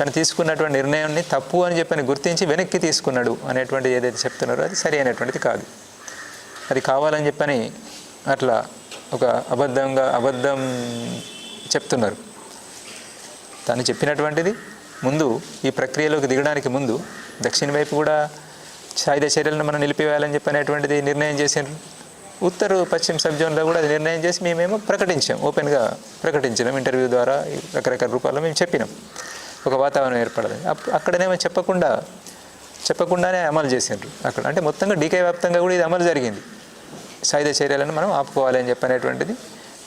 తను తీసుకున్నటువంటి నిర్ణయాన్ని తప్పు అని చెప్పని గుర్తించి వెనక్కి తీసుకున్నాడు అనేటువంటిది ఏదైతే చెప్తున్నారో అది సరి అయినటువంటిది కాదు. అది కావాలని చెప్పని అట్లా ఒక అబద్ధంగా అబద్ధం చెప్తున్నారు. తను చెప్పినటువంటిది ముందు ఈ ప్రక్రియలోకి దిగడానికి ముందు దక్షిణ వైపు కూడా సాయుధ చర్యలను మనం నిలిపివేయాలని చెప్పనేటువంటిది నిర్ణయం చేసిండ్రు ఉత్తర పశ్చిమ సబ్జోన్లో కూడా అది నిర్ణయం చేసి మేమేమో ప్రకటించాం. ఓపెన్గా ప్రకటించినాం. ఇంటర్వ్యూ ద్వారా రకరకాల రూపాల్లో మేము చెప్పినాం. ఒక వాతావరణం ఏర్పడదని అక్కడనేమో చెప్పకుండా చెప్పకుండానే అమలు చేసిండ్రు అక్కడ. అంటే మొత్తంగా డీకే వ్యాప్తంగా కూడా ఇది అమలు జరిగింది. సాయుధ చర్యలను మనం ఆపుకోవాలి అని చెప్పనేటువంటిది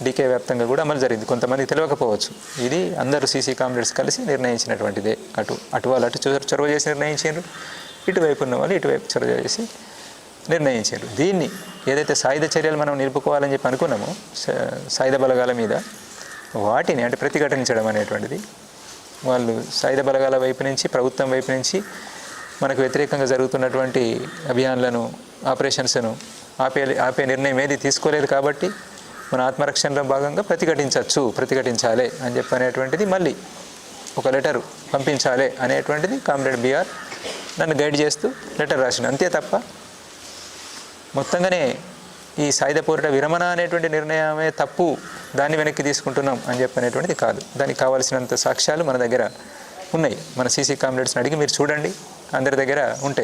డీకే వ్యాప్తంగా కూడా అమలు జరిగింది. కొంతమంది తెలియకపోవచ్చు. ఇది అందరూ సీసీ కామ్రేడ్స్ కలిసి నిర్ణయించినటువంటిదే. అటు అటు వాళ్ళు అటు చొరవ చేసి నిర్ణయించారు ఇటువైపు ఉన్న వాళ్ళు ఇటువైపు చొరవ చేసి నిర్ణయించారు దీన్ని ఏదైతే సాయుధ చర్యలు మనం నిలుపుకోవాలని చెప్పి అనుకున్నామో స- సాయుధ బలగాల మీద వాటిని అంటే ప్రతిఘటించడం అనేటువంటిది వాళ్ళు సాయుధ బలగాల వైపు నుంచి ప్రభుత్వం వైపు నుంచి మనకు వ్యతిరేకంగా జరుగుతున్నటువంటి అభియాన్లను ఆపరేషన్స్ను ఆపే ఆపే నిర్ణయం ఏది తీసుకోలేదు కాబట్టి మన ఆత్మరక్షణలో భాగంగా ప్రతిఘటించవచ్చు ప్రతిఘటించాలి అని చెప్పి అనేటువంటిది మళ్ళీ ఒక లెటర్ పంపించాలి అనేటువంటిది కామ్రేడ్ బీఆర్ నన్ను గైడ్ చేస్తూ లెటర్ రాసిన అంతే తప్ప మొత్తంగానే ఈ సాయుధ పోరాట విరమణ అనేటువంటి నిర్ణయమే తప్పు దాన్ని వెనక్కి తీసుకుంటున్నాం అని చెప్పనేటువంటిది కాదు. దానికి కావాల్సినంత సాక్ష్యాలు మన దగ్గర ఉన్నాయి. మన సీసీ కామ్రేడ్స్ని అడిగి మీరు చూడండి. అందరి దగ్గర ఉంటాయి.